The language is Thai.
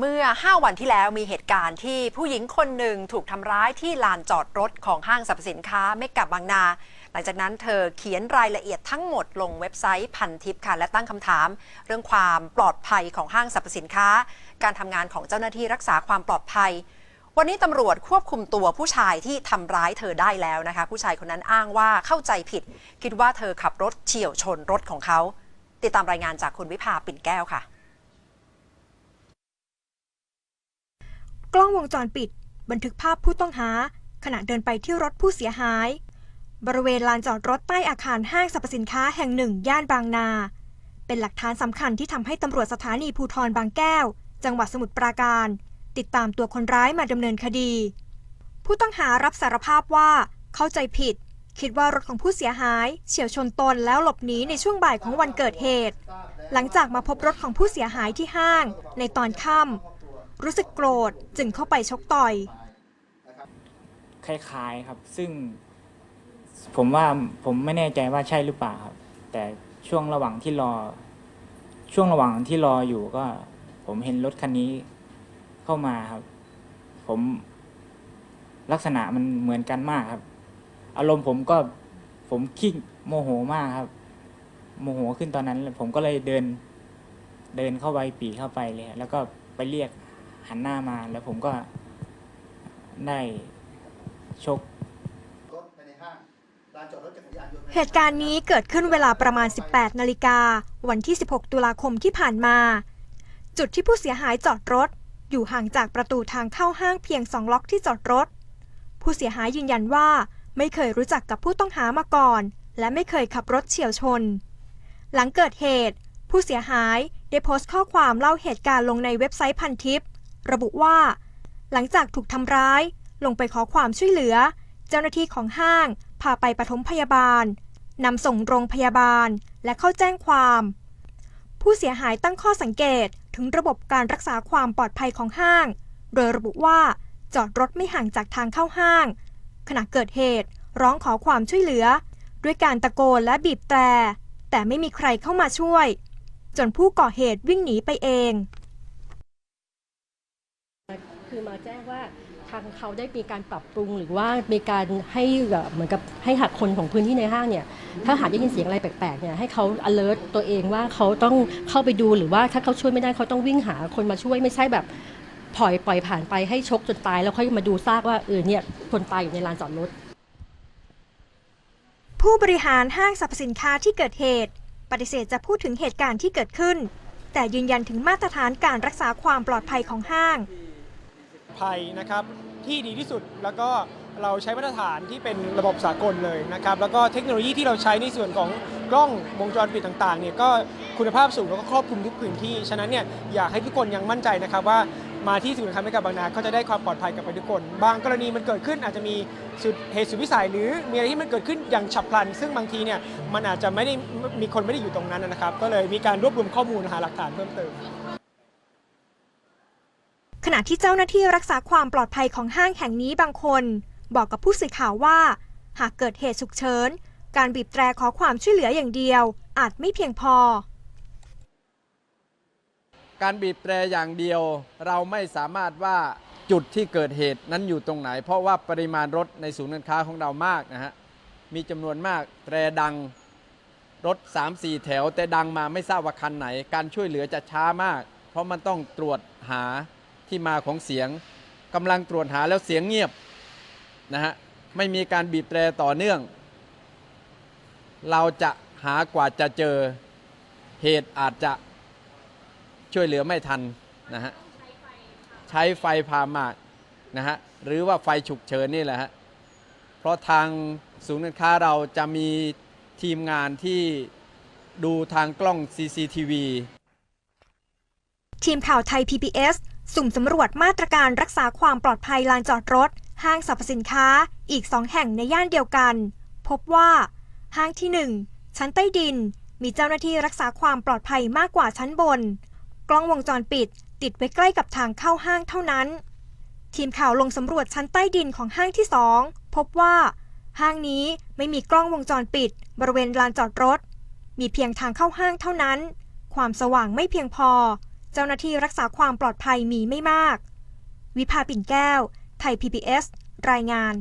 เมื่อ 5 วันที่แล้วมีเหตุการณ์ที่ผู้หญิงคนหนึ่งถูกทำร้ายที่ลานจอดรถของห้างสรรพสินค้าเมกะบางนา หลังจากนั้นเธอเขียนรายละเอียดทั้งหมดลงเว็บไซต์พันทิปค่ะ และตั้งคำถาม เรื่องความปลอดภัยของห้างสรรพสินค้า การทำงานของเจ้าหน้าที่รักษาความปลอดภัย วันนี้ตำรวจควบคุมตัวผู้ชายที่ทำร้ายเธอได้แล้วนะคะ ผู้ชายคนนั้นอ้างว่าเข้าใจผิด คิดว่าเธอขับรถเฉี่ยวชนรถของเขา ติดตามรายงานจากคุณวิภาปิ่นแก้วค่ะ กล้อง วงจรปิด บันทึกภาพผู้ต้องหา ขณะเดินไปที่รถผู้เสียหาย บริเวณลานจอดรถใต้อาคารห้างสรรพสินค้าแห่งหนึ่ง ย่านบางนา เป็นหลักฐานสำคัญที่ทำให้ตำรวจสถานีภูทรบางแก้ว จังหวัดสมุทรปราการ ติดตามตัวคนร้ายมาดำเนินคดี ผู้ต้องหารับสารภาพว่าเข้าใจผิด คิดว่ารถของผู้เสียหาย เฉี่ยวชนตนแล้วหลบหนีในช่วงบ่ายของวันเกิดเหตุ หลังจากมาพบรถของผู้เสียหายที่ห้าง ในตอนค่ำ รู้สึกโกรธจึงเข้าไปชกต่อย คล้ายๆครับ ซึ่งผมว่าผมไม่แน่ใจว่าใช่หรือเปล่าครับ แต่ช่วงระหว่างที่รอ ช่วงระหว่างที่รออยู่ก็ ผมเห็นรถคันนี้เข้ามาครับ ผมลักษณะมันเหมือนกันมากครับ อารมณ์ผมก็ผมขี้โมโหมากครับ โมโหขึ้นตอนนั้น ผมก็เลยเดิน เดินเข้าไปปีเข้าไปเลย แล้วก็ไปเรียก หันหน้ามาแล้วผมก็ได้ชกรถภายในห้างลานจอดรถจักรยานยนต์เหตุการณ์นี้เกิดขึ้นเวลาประมาณ 18 นาฬิกา วันที่ 16 ตุลาคมที่ผ่านมา จุดที่ผู้เสียหายจอดรถ อยู่ห่างจากประตูทางเข้าห้างเพียง2ล็อกที่จอดรถ ผู้เสียหายยืนยันว่าไม่เคยรู้จักกับผู้ต้องหามาก่อน และไม่เคยขับรถเฉี่ยวชน หลังเกิดเหตุ ผู้เสียหายได้โพสต์ข้อความเล่าเหตุการณ์ลงในเว็บไซต์พันทิป ระบุว่า หลังจากถูกทำร้าย ลงไปขอความช่วยเหลือ เจ้าหน้าที่ของห้างพาไปปฐมพยาบาลนำส่งโรงพยาบาลและเข้าแจ้งความ ผู้เสียหายตั้งข้อสังเกตถึงระบบการรักษาความปลอดภัยของห้าง โดยระบุว่าจอดรถไม่ห่างจากทางเข้าห้าง ขณะเกิดเหตุร้องขอความช่วยเหลือ ด้วยการตะโกนและบีบแตรแต่ไม่มีใครเข้ามาช่วย จนผู้ก่อเหตุวิ่งหนีไปเอง คือมาแจ้งว่าทางเขาได้มีการปรับปรุงหรือว่ามีการให้แบบเหมือนกับให้หักคนของพื้นที่ในห้างเนี่ยถ้าหากได้ยินเสียงอะไรแปลกๆเนี่ยให้เขา alert ตัวเองว่าเขาต้องเข้าไปดูหรือว่าถ้าเขาช่วยไม่ได้เขาต้องวิ่งหาคนมาช่วยไม่ใช่แบบปล่อยปล่อยผ่านไปให้ชกจนตายแล้วค่อยมาดูซากว่าเออเนี่ยคนตายอยู่ในลานจอดรถผู้บริหารห้างสรรพสินค้าที่เกิดเหตุ ปฏิเสธจะพูดถึงเหตุการณ์ที่เกิดขึ้น แต่ยืนยันถึงมาตรฐานการรักษาความปลอดภัยของห้าง ภัยนะครับที่ดีที่สุดแล้วก็เราใช้มาตรฐานที่เป็นระบบสากลเลยนะครับแล้วก็เทคโนโลยีที่เราใช้ในส่วนของกล้องวงจรปิดต่างๆเนี่ยก็คุณภาพสูงแล้วก็ครอบคลุมทุกพื้นที่ ฉะนั้นเนี่ยอยากให้ทุกคนยังมั่นใจนะครับว่ามาที่ศูนย์ค้าเมกะบางนาก็จะได้ความปลอดภัยกับไปทุกคน บางกรณีมันเกิดขึ้นอาจจะมีสุดเหตุสุดวิสัย หรือมีอะไรที่มันเกิดขึ้นอย่างฉับพลัน ซึ่งบางทีเนี่ยมันอาจจะไม่ได้มีคนไม่ได้อยู่ตรงนั้นนะครับ ก็เลยมีการรวบรวมข้อมูลหาหลักฐานเพิ่มเติม ขณะที่เจ้าหน้าที่รักษาความปลอดภัยของห้างแห่งนี้บางคน บอกกับผู้สื่อข่าวว่า หากเกิดเหตุฉุกเฉิน การบีบแตรขอความช่วยเหลืออย่างเดียว อาจไม่เพียงพอ การบีบแตรอย่างเดียว เราไม่สามารถว่าจุดที่เกิดเหตุนั้นอยู่ตรงไหน เพราะว่าปริมาณรถในศูนย์การค้าของเรามากนะฮะมีจำนวนมากแตรดังรถ 3-4 แถว แต่ดังมาไม่ทราบว่าคันไหน การช่วยเหลือจะช้ามาก เพราะมันต้องตรวจหา ที่มาของเสียงกำลังตรวจหาแล้วเสียงเงียบนะฮะไม่มีการบีบแตรต่อเนื่อง เราจะหากว่าจะเจอเหตุอาจจะช่วยเหลือไม่ทันนะฮะใช้ไฟพามานะฮะหรือว่าไฟฉุกเฉินนี่แหละฮะเพราะทางศูนย์การค้าเราจะมีทีมงานที่ดูทางกล้อง CCTV ทีมข่าวไทย PBS สุ่มสำรวจมาตรการรักษาความปลอดภัยลานจอดรถ ห้างสรรพสินค้าอีกสองแห่งในย่านเดียวกัน พบว่า ห้างที่ 1 ชั้นใต้ดิน มีเจ้าหน้าที่รักษาความปลอดภัยมากกว่าชั้นบน กล้องวงจรปิด ติดไว้ใกล้กับทางเข้าห้างเท่านั้น ทีมข่าวลงสำรวจชั้นใต้ดินของห้างที่2พบว่า ห้างนี้ไม่มีกล้องวงจรปิด บริเวณลานจอดรถ มีเพียงทางเข้าห้างเท่านั้น ความสว่างไม่เพียงพอ เจ้าหน้าที่รักษาความปลอดภัยมีไม่มาก วิภาปิ่นแก้ว ไทย PBS รายงาน